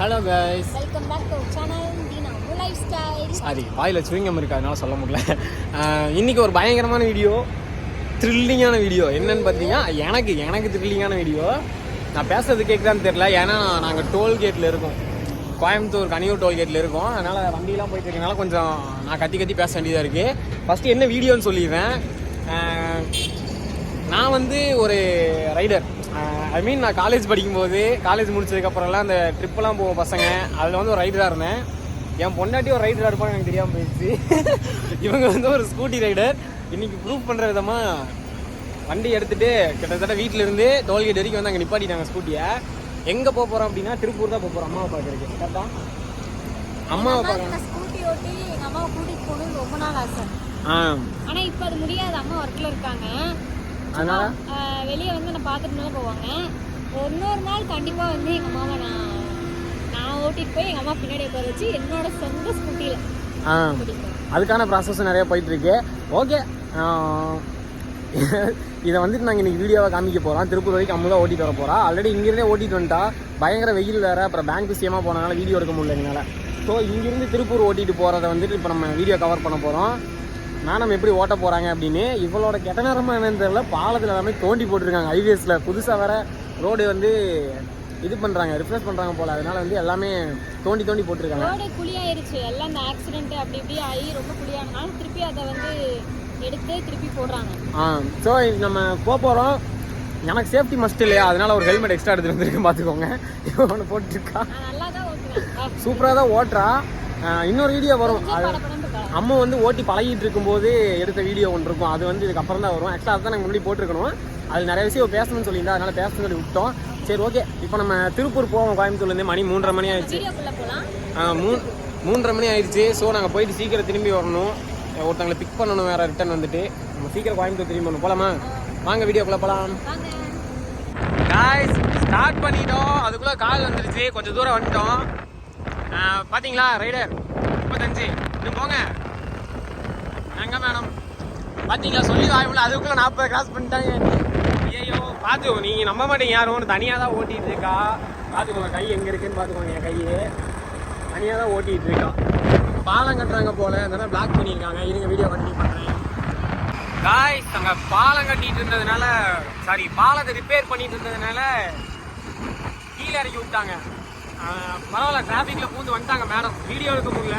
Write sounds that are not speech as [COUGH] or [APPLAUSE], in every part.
Hello guys welcome back to channel Deena lifestyle sorry வாயில் chewing gum இருக்கு? அதனால சொல்ல முடியல. ஆஹ் இன்னைக்கு ஒரு பயங்கரமான வீடியோ த்ரில்லிங்கான வீடியோ. என்னன்னு பார்த்தீங்கன்னா எனக்கு எனக்கு த்ரில்லிங்கான வீடியோ. நான் பேசுறது கேட்குதான்னு தெரியல. ஏன்னா நாங்கள் டோல்கேட்டில் இருக்கோம். கோயம்புத்தூர் கனியூர் டோல்கேட்டில் இருக்கோம். அதனால் வண்டியெல்லாம் போயிட்டு இருக்கனால கொஞ்சம் நான் கத்தி கத்தி பேச வேண்டியதாக இருக்குது ஃபஸ்ட்டு என்ன வீடியோன்னு சொல்லிடுறேன். நான் வந்து ஒரு ரைடர் ஐ மீன் நான் காலேஜ் படிக்கும்போது காலேஜ் முடிச்சதுக்கப்புறம்லாம் அந்த ட்ரிப்பெல்லாம் போவோம் பசங்க. அதில் வந்து ஒரு ரைடராக இருந்தேன். என் பொண்டாட்டி ஒரு ரைடராக இருப்பான்னு எனக்கு தெரியாமல் போயிடுச்சு. [LAUGHS] இவங்க வந்து ஒரு ஸ்கூட்டி ரைடர் இன்னைக்கு ப்ரூவ் பண்ணுற விதமாக வண்டி எடுத்துட்டு கிட்டத்தட்ட வீட்டில இருந்து டோல்கேட் வரைக்கும் வந்து அங்கே நிப்பாட்டிட்டாங்க ஸ்கூட்டியை எங்கே போக போகிறோம் அப்படின்னா திருப்பூர் தான் போக போகிறோம் அம்மாவை பார்க்குறதுக்கு. கரெக்டா? அம்மாவை பார்க்கணும் நான் ஸ்கூட்டி ஓட்டி எங்க அம்மாவை கூட்டிட்டு போகணும்னு ரொம்ப நாள் ஆசை. ஆ. ஆனா இப்போ அது முடியாது. அம்மா ஒர்க்ல இருக்காங்க. அதனால? வெளியே வந்து நான் பார்த்துட்டு போவாங்க. இன்னொரு நாள் கண்டிப்பா வந்து எங்க அம்மாவை நான் நான் ஓட்டிட்டு போய் எங்க அம்மா பின்னாடி உட்கார வச்சு என்னோட சொந்த ஸ்கூட்டியில ஆ. அதுக்கான ப்ராசஸ் நிறைய போயிட்டு இருக்கு ஓகே இதை வந்துட்டு நாங்கள் இன்னைக்கு வீடியோவை காமிக்க போகிறோம் திருப்பூர் வரைக்கும் அம்மு தான் ஓட்டிட்டு வர போகிறா ஆல்ரெடி இங்கிருந்தே ஓட்டிட்டு வந்துட்டா. பயங்கர வெயில் வேறு. அப்புறம் பேங்க் விஷயமா போனனால வீடியோ எடுக்க முடியல எங்களால். ஸோ இங்கிருந்து திருப்பூர் ஓட்டிட்டு போகிறத வந்துட்டு இப்போ நம்ம வீடியோ கவர் பண்ண போகிறோம் மேடம் எப்படி ஓட்ட போகிறாங்க அப்படின்னு இவளோட கெட்ட நேரமாக என்னன்னு தெரியல. பாலத்தில் எல்லாமே தோண்டி போட்டிருக்காங்க. ஹைவேஸில் புதுசாக வேற ரோடு வந்து இது பண்ணுறாங்க ரிஃப்ரெஷ் பண்ணுறாங்க போல். அதனால வந்து எல்லாமே தோண்டி தோண்டி போட்டிருக்காங்க. ரோடு குழியாயிருச்சு. எல்லாம் இந்த ஆக்சிடென்ட் அப்படி இப்படி ஆகி ரொம்ப குழியானனால திருப்பி அதை வந்து எடுத்து திருப்பி போடுறாங்க. ஆ ஸோ நம்ம போக போகிறோம் எனக்கு சேஃப்டி மஸ்ட் இல்லையா? அதனால ஒரு ஹெல்மெட் எக்ஸ்ட்ரா எடுத்துட்டு வந்திருக்கேன் பார்த்துக்கோங்க ஒன்று போட்டுருக்கா சூப்பராக தான் ஓட்டுறா. இன்னொரு வீடியோ வரும். அது அம்மா வந்து ஓட்டி பழகிட்டு இருக்கும்போது எடுத்த வீடியோ ஒன்று இருக்கும். அது வந்து இதுக்கப்புறம் தான் வரும். ஆக்சுவலாக அதுதான் நாங்கள் முன்னாடி போட்டிருக்கணும். அது நிறைய விஷயம் பேசணும்னு சொல்லியிருந்தா அதனால பேசணும்னு சொல்லி விட்டோம். சரி ஓகே இப்போ நம்ம திருப்பூர் போவோம். கோயம்புத்தூர்லேருந்து மணி மூன்றரை மணி ஆயிடுச்சு. மூ மூன்றரை மணி ஆயிடுச்சு. ஸோ நாங்கள் போயிட்டு சீக்கிரம் திரும்பி வரணும். ஒருத்தங்களை பிக் பண்ணணும். வேறு ரிட்டர்ன் வந்துட்டு. நம்ம சீக்கிரம் கோயம்புத்தூர் திரும்பி வரணும். போலாமா? வாங்க வீடியோக்குள்ளே போகலாம் காய்ஸ் ஸ்டார்ட் பண்ணிட்டோம். அதுக்குள்ளே கால் வந்துருச்சு. கொஞ்சம் தூரம் வந்துட்டோம். ஆ, பாத்தீங்களா? ரைடர் முப்பத்தஞ்சு. இன்னும் போங்க. எங்க மேடம் பாத்தீங்களா? சொல்லி வாய்ப்புல அதுக்குள்ள நாற்பது கிராஸ் பண்ணிட்டாங்க. ஐயோ பார்த்து நீங்க நம்ப மாட்டீங்க. யாரும் ஒன்று தனியாக தான் ஓட்டிட்டு இருக்கா? பார்த்துக்கோங்க கை எங்க இருக்குன்னு பார்த்துக்கோங்க என் கையே தனியாக தான் ஓட்டிட்டு இருக்கா? பாலம் கட்டுறாங்க போல. அதனால பிளாக் பண்ணியிருக்காங்க. இருங்க வீடியோ கண்டினியூ பண்ணுறேன் காய்ஸ் அங்கே பாலம் கட்டிட்டு இருந்ததுனால சாரி பாலத்தை ரிப்பேர் பண்ணிட்டு இருந்ததுனால கீழே இறக்கி விட்டாங்க. பரவாயில்ல டிராஃபிக்ல பூந்து வந்துட்டாங்க மேடம் வீடியோ எடுக்க முடியல.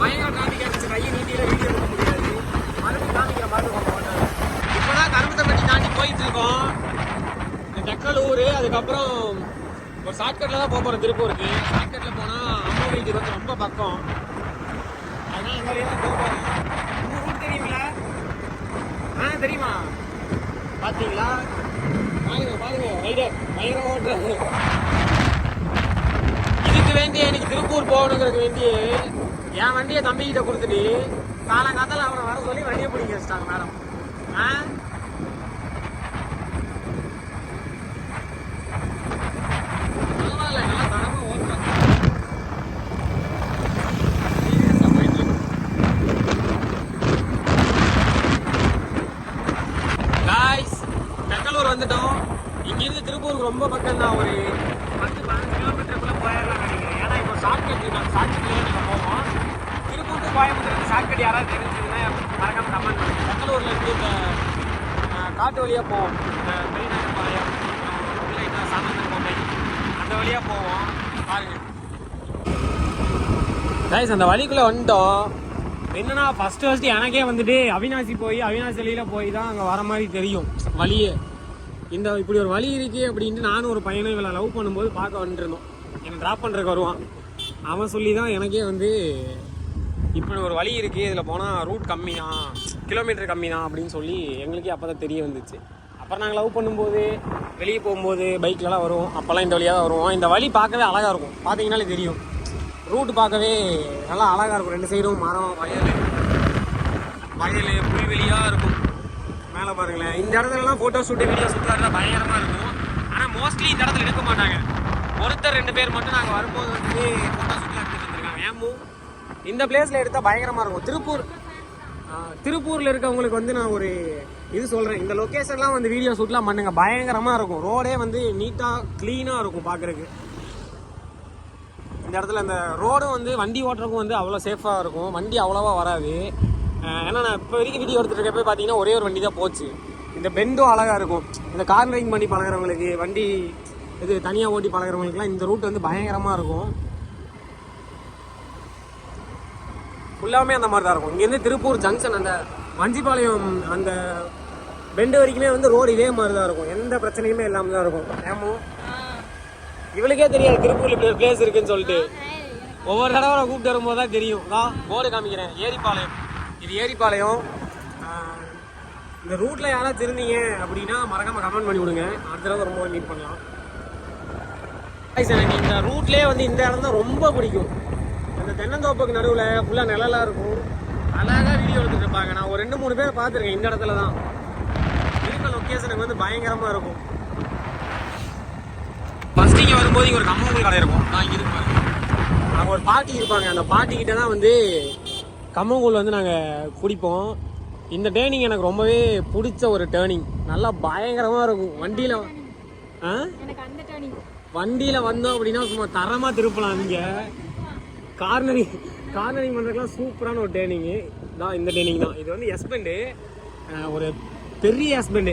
பயங்கர டிராஃபிக் இருந்துச்சு கையை நீட்டியில வீடியோ எடுக்க முடியாது. மறுபடியும் காமிக்கிற மாட்டாங்க இருக்கும் இப்போதான் கருமத்தப்பட்டி தாண்டி போயிட்டு இருக்கோம் இந்த தெக்கலூர் அதுக்கப்புறம் ஒரு ஷார்ட்கட்டில் தான் போக போகிறோம் திருப்பூருக்கு. ஷார்ட்கட்டில் போனால் அம்மா வீட்டுக்கு வந்து ரொம்ப பக்கம். அதனால இந்த வழியா தான் போக போகிறோம் ரூட் தெரியுங்களா ஆ தெரியுமா? பார்த்தீங்களா பாருங்க பாருங்க ரைடர் இதுக்கு வேண்டிய எனக்கு திருப்பூர் போகணுங்கிறதுக்கு வேண்டிய என் வண்டியை தம்பிக்கிட்ட கொடுத்துட்டு காலங்காத்தால அவனை வர சொல்லி வண்டியை பிடிக்க வச்சிட்டாங்க மேடம். ஆ? நல்லா தரமா ஓட்டுறான். Serious ஆ போயிட்டு பெங்களூர் வந்துட்டோம். இங்கேருந்து திருப்பூருக்கு ரொம்ப பக்கம் தான் ஒரு பத்து பதினஞ்சு கிலோமீட்டருக்குள்ளே போயிடலாம் நினைக்கிறேன். ஏன்னா இப்போ ஷார்ட்கட் இருக்காங்க ஷார்ட்கட்லேயே நம்ம கோயம்புத்தூர் ஷார்ட்கட் யாராவது தெரிஞ்சதுன்னா மறக்காம கமெண்ட் பண்ணுங்க. பெங்களூர்ல இருந்து இந்த காட்டு வழியாக போவோம். இந்த பெரியநாயக்கம்பாளையம் இல்லை சாமந்தன் கோட்டை அந்த வழியாக போவோம். பாருங்க. கைஸ் அந்த வழிக்குள்ள வந்துட்டோம் என்னன்னா ஃபர்ஸ்ட் ஃபஸ்ட்டு எனக்கே வந்துட்டு அவினாசி போய் அவினாசி வழியில போய் தான் அங்கே வர மாதிரி தெரியும். வழியே. இந்த இப்படி ஒரு வழி இருக்குது அப்படின்ட்டு நானும் ஒரு பையனை இவளை லவ் பண்ணும்போது பார்க்க வந்துருந்தோம். என்னை ட்ராப் பண்ணுறதுக்கு வருவான். அவன் சொல்லி தான் எனக்கே வந்து இப்படி ஒரு வழி இருக்குது இதில் போனால் ரூட் கம்மி தான் கிலோமீட்டர் கம்மி தான் அப்படின்னு சொல்லி எங்களுக்கே அப்போ தான் தெரிய வந்துச்சு. அப்புறம் நாங்கள் லவ் பண்ணும்போது வெளியே போகும்போது பைக்லலாம் வருவோம். அப்போல்லாம் இந்த வழியாக தான் வருவோம். இந்த வழி பார்க்கவே அழகாக இருக்கும். பார்த்தீங்கனாலே தெரியும். ரூட் பார்க்கவே நல்லா அழகாக இருக்கும். ரெண்டு சைடும் மரம் வயல். வயல் புல்வெளியாக இருக்கும். மேலே பாருங்களேன். இந்த இடத்துலலாம் ஃபோட்டோ ஷூட்டு வீடியோ ஷூட்லாம் பயங்கரமாக இருக்கும். ஆனால் மோஸ்ட்லி இந்த இடத்துல எடுக்க மாட்டாங்க. ஒருத்தர் ரெண்டு பேர் மட்டும் நாங்கள் வரும்போது வந்து ஃபோட்டோ ஷூட்லாம் எடுத்துகிட்டு வந்திருக்காங்க. ஏமும் இந்த பிளேஸில் எடுத்தால் பயங்கரமாக இருக்கும். திருப்பூர் திருப்பூரில் இருக்கவங்களுக்கு வந்து நான் ஒரு இது சொல்கிறேன் இந்த லொக்கேஷன்லாம் வந்து வீடியோ ஷூட்லாம் பண்ணுங்கள் பயங்கரமாக இருக்கும். ரோடே வந்து நீட்டாக க்ளீனாக இருக்கும் பார்க்குறக்கு இந்த இடத்துல அந்த ரோடும் வந்து வண்டி ஓட்டுறதுக்கும் வந்து அவ்வளோ சேஃபாக இருக்கும். வண்டி அவ்வளோவா வராது. ஏன்னா நான் இப்போ வரைக்கும் வீடியோ எடுத்துகிட்டு போய் பார்த்தீங்கன்னா ஒரே ஒரு வண்டி தான் போச்சு. இந்த பெண்டும் அழகாக இருக்கும். இந்த கார்னரிங் பண்ணி பழகுறவங்களுக்கு வண்டி இது தனியாக ஓட்டி பழகுறவங்களுக்குலாம் இந்த ரூட் வந்து பயங்கரமாக இருக்கும். ஃபுல்லாமே அந்த மாதிரி தான் இருக்கும். இங்கேருந்து திருப்பூர் ஜங்ஷன் அந்த வஞ்சிபாளையம் அந்த பெண்டு வரைக்குமே வந்து ரோடு இதே மாதிரி தான் இருக்கும். எந்த பிரச்சனையுமே இல்லாமல் தான் இருக்கும். ஏமோ இவளுக்கே தெரியாது திருப்பூர்ல இப்படி ஒரு பிளேஸ் இருக்குன்னு சொல்லிட்டு. ஒவ்வொரு தடவை நான் கூப்பிட்டு வரும்போது தான் தெரியும். நான் போர்டு காமிக்கிறேன். ஏரிப்பாளையம். இது ஏரிப்பாளையம். இந்த ரூட்டில் யாராவது தெரிஞ்சீங்க அப்படின்னா மறக்காமல் கமெண்ட் பண்ணி விடுங்க. அடுத்த தடவை ரொம்ப மீட் பண்ணலாம். எனக்கு இந்த ரூட்லேயே வந்து இந்த இடம் தான் ரொம்ப பிடிக்கும். அந்த தென்னந்தோப்புக்கு நடுவில் ஃபுல்லாக நிழலாக இருக்கும். அழகாக வீடியோ எடுத்துட்டு இருப்பாங்க. நான் ஒரு ரெண்டு மூணு பேர் பார்த்துருக்கேன் இந்த இடத்துல தான். இருக்க லொக்கேஷனுக்கு வந்து பயங்கரமாக இருக்கும். ஃபர்ஸ்ட் இங்கே வரும்போது இங்கே ஒரு கம்மங்கூழ் கடை இருக்கும். நான் இங்கே இருக்கு பாருங்க அங்கே ஒரு பாட்டி இருப்பாங்க. அந்த பாட்டி கிட்ட தான் வந்து கம்மங்கூழ் வந்து நாங்கள் குடிப்போம். இந்த டேர்னிங் எனக்கு ரொம்பவே பிடிச்ச ஒரு டேர்னிங் நல்லா பயங்கரமாக இருக்கும். வண்டியில் ஆ? வண்டியில் வந்தோம் அப்படின்னா சும்மா தரமாக திருப்பலாம் நீங்கள் கார்னரிங் கார்னரிங் பண்ணுறதுக்குலாம் சூப்பரான ஒரு டேனிங்கு தான் இந்த டேனிங் தான். இது வந்து ஹஸ்பண்டு ஒரு பெரிய ஹஸ்பண்டு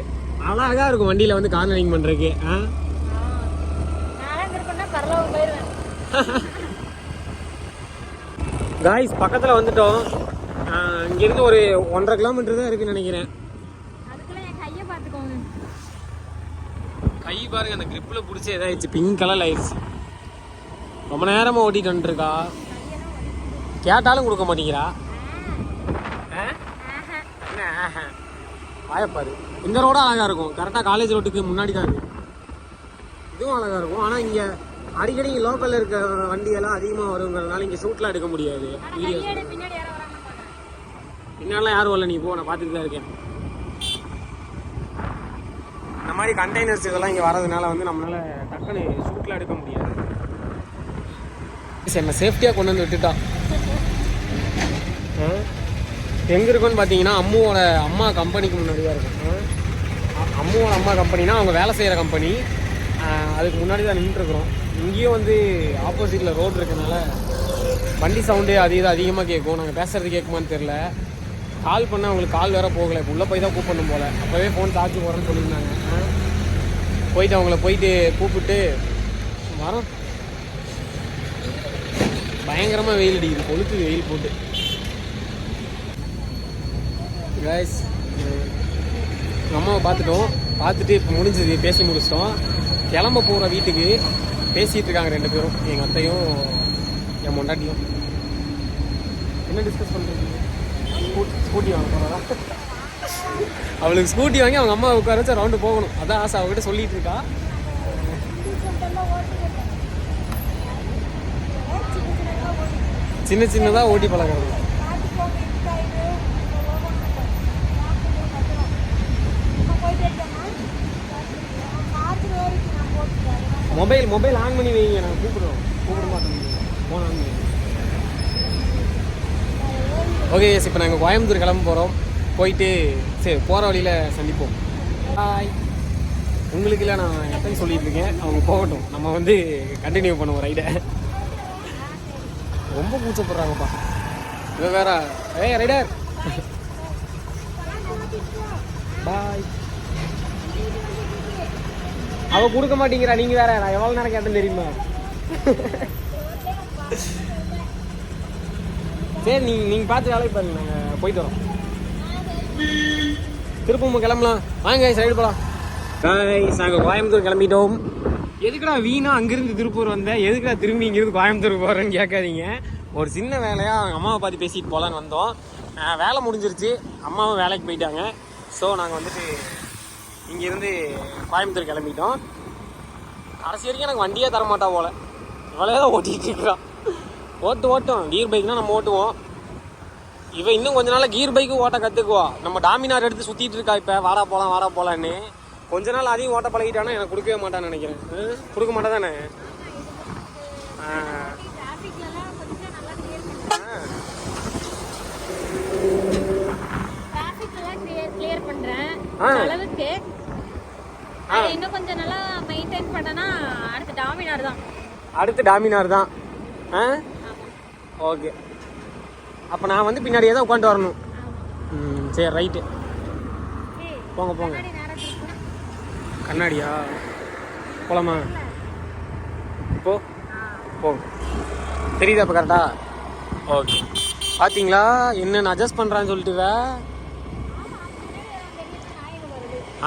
அழகாக இருக்கும் வண்டியில் வந்து கார்னரிங் பண்ணுறதுக்கு ஆ? [LAUGHS] காய்ஸ் பக்கத்தில் வந்துட்டோம். இங்கேருந்து ஒரு ஒன்றரை கிலோமீட்டர் தான் இருக்குன்னு நினைக்கிறேன். பார்த்துக்கோங்க கை பாருங்க அந்த கிரிப்பில் பிடிச்சி இதாகிடுச்சு பிங்க் கலர் ஆயிடுச்சு. ரொம்ப நேரமாக ஓட்டிட்டு வந்துருக்கா கேட்டாலும் கொடுக்க மாட்டேங்கிறா. வாயப்பாரு இந்த ரோடும் அழகாக இருக்கும். கரெக்டாக காலேஜ் ரோட்டுக்கு முன்னாடி தான் இதுவும் அழகாக இருக்கும். ஆனால் இங்கே அடிக்கடி லோக்கலில் இருக்க வண்டியெல்லாம் அதிகமாக வருங்கிறதுனால இங்கே ஷூட்லாம் எடுக்க முடியாது. வீடியோ பின்னாலாம் யாரும் வரல நீ போ நான் பார்த்துட்டு தான் இருக்கேன். இந்த மாதிரி கண்டெய்னர்ஸ் இதெல்லாம் இங்கே வரதுனால வந்து நம்மளால டக்குன்னு ஷூட்டில் எடுக்க முடியாது. சரி என்ன சேஃப்டியாக கொண்டு வந்து விட்டுட்டான் எங்கே இருக்குன்னு பார்த்தீங்கன்னா அம்முவோட அம்மா கம்பெனிக்கு முன்னாடி தான் இருக்கும். ஆ? அம்முவோட அம்மா கம்பெனினா அவங்க வேலை செய்கிற கம்பெனி. அதுக்கு முன்னாடி தான் நின்றுருக்குறோம். இங்கேயும் வந்து ஆப்போசிட்டில் ரோடு இருக்கனால வண்டி சவுண்டு அது இது அதிகமாக கேட்கும். நாங்கள் பேசுறது கேட்குமான்னு தெரில கால் பண்ணால் அவங்களுக்கு கால் வேற போகலை. இப்போ உள்ளே போய் தான் கூப்பிடணும் போல். அப்போவே ஃபோன் சார்ஜ் போகிறேன்னு சொல்லியிருந்தாங்க. போயிட்டு அவங்கள போயிட்டு கூப்பிட்டு வரோம். பயங்கரமாக வெயில் அடிக்குது. கொளுத்து வெயில் போட்டு. கைஸ் எங்கள் அம்மாவை பார்த்துட்டோம். பார்த்துட்டு இப்போ முடிஞ்சது. பேசி முடிச்சிட்டோம். கிளம்ப போகிற வீட்டுக்கு பேசிகிட்டு இருக்காங்க ரெண்டு பேரும். எங்கள் அத்தையும் என் மொண்டாட்டியும். என்ன டிஸ்கஸ் பண்ணுறீங்க ஸ்கூட்டி வாங்க போகிறதா அவளுக்கு ஸ்கூட்டி வாங்கி அவங்க அம்மா உட்கார வச்சு ரவுண்டு போகணும். அதான் ஆசை. அவகிட்ட சொல்லிட்டு இருக்கா. சின்ன சின்னதாக ஓட்டி பழகிறது. மொபைல் மொபைல் ஆன் பண்ணி வைங்க. நான் கூப்பிடுறோம். கூப்பிட மாட்டோம். ஃபோன் ஆன் பண்ணி ஓகே எஸ் இப்போ நாங்கள் கோயம்புத்தூர் கிளம்ப போகிறோம் போயிட்டு சரி போகிற வழியில் சந்திப்போம். பாய் உங்களுக்குலாம் நான் எத்தனை சொல்லிட்டு இருக்கேன். அவங்க போகட்டும். நம்ம வந்து கண்டினியூ பண்ணுவோம் ரைடை ரொம்ப கூச்சப்படுறாங்கப்பா. இவன் வேற. ஏய் ரைடர் பாய் அவ கொடுக்க மாட்டேங்கிறா நீங்க வேற நான் எவ்வளவு நேரம் கேட்டேன் தெரியுமா? சரி நீங்க நீங்க பார்த்து வேலைக்கு பாருங்க நாங்க போயிட்டு வரோம். திருப்பூர் கிளம்பலாம். வாங்க சைடு போலாம். காய்ஸ் நாங்கள் கோயம்புத்தூர் கிளம்பிட்டோம். எதுக்குடா வீணா அங்கிருந்து திருப்பூர் வந்தேன் எதுக்குடா திரும்பி இங்கிருந்து கோயம்புத்தூர் போகிறேன்னு கேட்காதீங்க. ஒரு சின்ன வேலையாக அவங்க அம்மாவை பார்த்து பேசிட்டு போகலான்னு வந்தோம். வேலை முடிஞ்சிருச்சு. அம்மாவும் வேலைக்கு போயிட்டாங்க. ஸோ நாங்கள் வந்துட்டு இங்கேருந்து கோயம்புத்தூர் கிளம்பிட்டோம். கடைசி வரைக்கும் எனக்கு வண்டியே தர மாட்டா போல. இவளே தான் ஓட்டிகிட்டு இருக்கிறான் ஓட்டு ஓட்டும். கீர் பைக்னா நம்ம ஓட்டுவோம். இவ இன்னும் கொஞ்ச நாள் கீர் பைக்கு ஓட்ட கற்றுக்குவா நம்ம டாமினார் எடுத்து சுற்றிட்டு இருக்கா இப்போ. வாடா போகலாம் வாடா போகலான்னு கொஞ்ச நாள் அதையும் ஓட்ட பழகிட்டானா எனக்கு கொடுக்கவே மாட்டான்னு நினைக்கிறேன்? கொடுக்க மாட்டா தானே. அளவுக்கு. அது இன்னும் கொஞ்சம் நல்லா மெயின்டைன் பண்ணனா அடுத்து டாமினார் தான். அடுத்து டாமினார் தான். ஆ? ஓகே. அப்போ நான் வந்து பின்னாடியே தான் உட்காந்து வரணும். ம் சரி ரைட்டு போங்க போங்க. கண்ணாடியா? போலாமா? போ. போ. தெரியுதா இப்போ கரெக்டா ஓகே. பார்த்தீங்களா என்னென்ன அட்ஜஸ்ட் பண்ணுறான்னு சொல்லிட்டு வே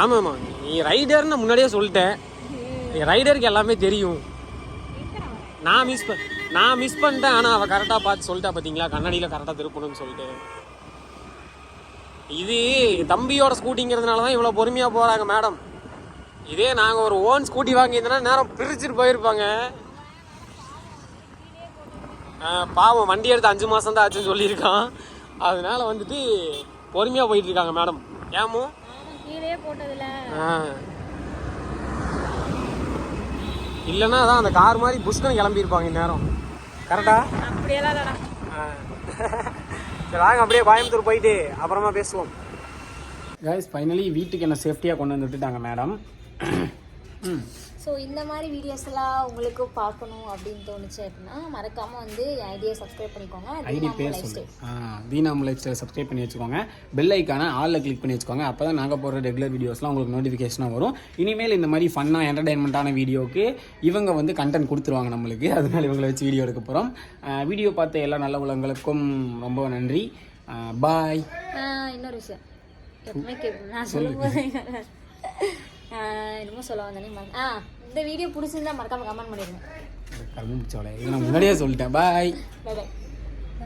ஆமாம் ஆமாம். நீ ரைடர்னு முன்னாடியே சொல்லிட்டேன். ரைடருக்கு எல்லாமே தெரியும். நான் மிஸ் பண்ண நான் மிஸ் பண்ணிட்டேன். ஆனால் அவள் கரெக்டாக பார்த்து சொல்லிட்டா பார்த்தீங்களா கண்ணாடியில் கரெக்டாக திருப்பணும்னு சொல்லிட்டு. இது தம்பியோட ஸ்கூட்டிங்கிறதுனால தான் இவ்வளோ பொறுமையாக போகிறாங்க மேடம் இதே நாங்கள் ஒரு ஓன் ஸ்கூட்டி வாங்கியிருந்தோன்னா நேரம் பிரிச்சுட்டு போயிருப்பாங்க. பாவம் வண்டி எடுத்து அஞ்சு மாதம் தான் ஆச்சுன்னு சொல்லியிருக்கான். அதனால வந்துட்டு பொறுமையாக போயிட்டுருக்காங்க மேடம் ஏமோ கீழே போட்டதுல. இல்லைன்னா அதான் அந்த கார் மாதிரி புஷ்கன்னு கிளம்பியிருப்பாங்க இந்நேரம் கரெக்டா அப்படியெல்லாம். சரி வாங்க அப்படியே கோயம்புத்தூர் போயிட்டு அப்புறமா பேசுவோம். கைஸ் ஃபைனலி வீட்டுக்கு என்ன சேஃப்டியாக கொண்டு வந்து விட்டுட்டாங்க மேடம் ம் ஸோ இந்த மாதிரி வீடியோஸ் எல்லாம் உங்களுக்கு பார்க்கணும் அப்படின்னு தோணுச்சு அப்படின்னா மறக்காம வந்து ஐடியா சப்ஸ்கிரைப் பண்ணிக்கோங்க. ஐடி பேர் தீனாம் லைஃப் ஸ்டைல் சப்ஸ்கிரைப் பண்ணி வச்சுக்கோங்க. பெல் ஐக்கான ஆலில் கிளிக் பண்ணி வச்சுக்கோங்க. அப்போ தான் நாங்கள் போடுற ரெகுலர் வீடியோஸ்லாம் உங்களுக்கு நோட்டிஃபிகேஷனாக வரும். இனிமேல் இந்த மாதிரி ஃபன்னாக என்டர்டைன்மெண்ட்டான வீடியோக்கு இவங்க வந்து கண்டென்ட் கொடுத்துருவாங்க நம்மளுக்கு. [LAUGHS] அதனால இவங்களை வச்சு வீடியோ எடுக்க போகிறோம் வீடியோ பார்த்த எல்லா நல்ல உள்ளவங்களுக்கும் ரொம்ப நன்றி. பாய் இன்னொரு விஷயம். எப்பவுமே நான் சொல்லும்போது என்னமோ சொல்ல வந்தேனே ஆ இந்த வீடியோ பிடிச்சிருந்தா மறக்காம கமெண்ட் பண்ணிடுங்க. கரும்பு முன்னாடியே சொல்லிட்டேன். Bye bye by